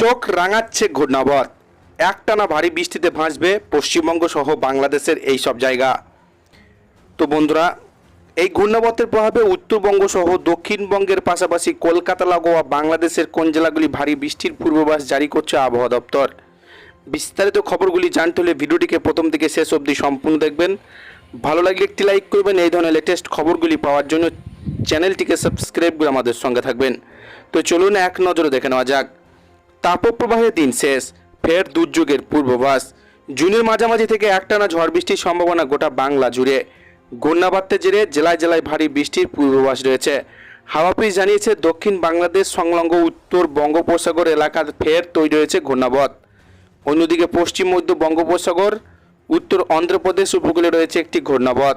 চোখ রাঙাচ্ছে ঘূর্ণাবত একটানা ভারী বৃষ্টিতে ভাসবে পশ্চিমবঙ্গ সহ বাংলাদেশের এই সব জায়গা। তো বন্ধুরা, এই ঘূর্ণাবতের প্রভাবে উত্তরবঙ্গ সহ দক্ষিণবঙ্গের পাশাপাশি কলকাতা, লাগোয়া, বাংলাদেশের কোন জেলাগুলি ভারী বৃষ্টির পূর্বাভাস জারি করছে আবহাওয়া দপ্তর? বিস্তারিত খবরগুলি জানতে হলে ভিডিওটিকে প্রথম থেকে শেষ অবধি সম্পূর্ণ দেখবেন। ভালো লাগলে একটি লাইক করবেন, এই ধরনের লেটেস্ট খবরগুলি পাওয়ার জন্য চ্যানেলটিকে সাবস্ক্রাইব করে আমাদের সঙ্গে থাকবেন। তো চলুন এক নজরে দেখে নেওয়া যাক। তাপপ্রবাহের দিন শেষ, ফের দুর্যোগের পূর্বাভাস। জুনের মাঝামাঝি থেকে একটানা ঝড় বৃষ্টির সম্ভাবনা গোটা বাংলা জুড়ে। ঘূর্ণাবাত্যের জেরে জেলায় জেলায় ভারী বৃষ্টির পূর্বাভাস রয়েছে। হাওয়া অফিস জানিয়েছে, দক্ষিণ বাংলাদেশ সংলগ্ন উত্তর বঙ্গোপসাগর এলাকার ফের তৈরি হয়েছে ঘূর্ণাবত। অন্যদিকে পশ্চিম মধ্য বঙ্গোপসাগর, উত্তর অন্ধ্রপ্রদেশ উপকূলে রয়েছে একটি ঘূর্ণাবত।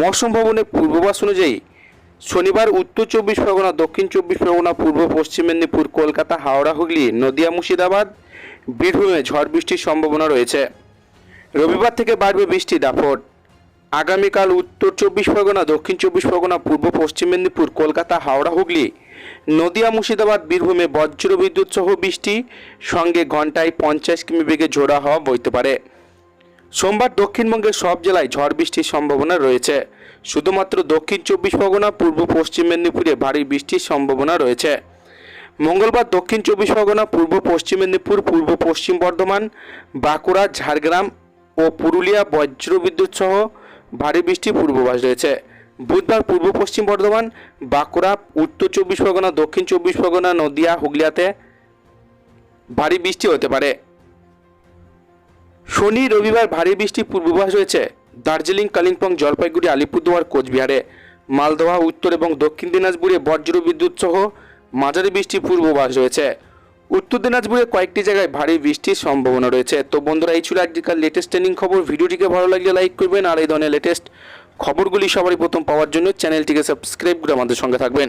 মৌসুম ভবনের পূর্বাভাস অনুযায়ী শনিবার উত্তর চব্বিশ পরগনা, দক্ষিণ চব্বিশ পরগনা, পূর্ব পশ্চিম মেদিনীপুর, কলকাতা, হাওড়া, হুগলি, নদিয়া, মুর্শিদাবাদ, বীরভূমে ঝড় বৃষ্টির সম্ভাবনা রয়েছে। রবিবার থেকে বাড়বে বৃষ্টি দাপট। আগামীকাল উত্তর চব্বিশ পরগনা, দক্ষিণ চব্বিশ পরগনা, পূর্ব পশ্চিম মেদিনীপুর, কলকাতা, হাওড়া, হুগলি, নদিয়া, মুর্শিদাবাদ, বীরভূমে বজ্র বিদ্যুৎ সহ বৃষ্টি, সঙ্গে ঘন্টায় পঞ্চাশ কিমি বেগে ঝোড়া হওয়া বইতে পারে। সোমবার দক্ষিণবঙ্গের সব জেলায় ঝড় বৃষ্টির সম্ভাবনা রয়েছে। শুধুমাত্র দক্ষিণ চব্বিশ পরগনা, পূর্ব পশ্চিম মেদিনীপুরে ভারী বৃষ্টির সম্ভাবনা রয়েছে। মঙ্গলবার দক্ষিণ চব্বিশ পরগনা, পূর্ব পশ্চিম মেদিনীপুর, পূর্ব পশ্চিম বর্ধমান, বাঁকুড়া, ঝাড়গ্রাম ও পুরুলিয়া বজ্রবিদ্যুৎ সহ ভারী বৃষ্টির পূর্বাভাস রয়েছে। বুধবার পূর্ব পশ্চিম বর্ধমান, বাঁকুড়া, উত্তর চব্বিশ পরগনা, দক্ষিণ চব্বিশ পরগনা, নদিয়া, হুগলিয়াতে ভারী বৃষ্টি হতে পারে। শনি, রবিবার ভারী বৃষ্টির পূর্বাভাস রয়েছে। দার্জিলিং, কালিম্পং, জলপাইগুড়ি, আলিপুরদুয়ার, কোচবিহারে। মালদহ, উত্তর এবং দক্ষিণ দিনাজপুরে বজ্র বিদ্যুৎ সহ মাঝারি বৃষ্টির পূর্বাভাস রয়েছে। উত্তর দিনাজপুরে কয়েকটি জায়গায় ভারী বৃষ্টির সম্ভাবনা রয়েছে। তো বন্ধুরা, এই ছিল আজকাল লেটেস্ট ট্রেনিং খবর। ভিডিওটিকে ভালো লাগলে লাইক করবেন আর এই ধরনের লেটেস্ট খবরগুলি সবারই প্রথম পাওয়ার জন্য চ্যানেলটিকে সাবস্ক্রাইব করে আমাদের সঙ্গে থাকবেন।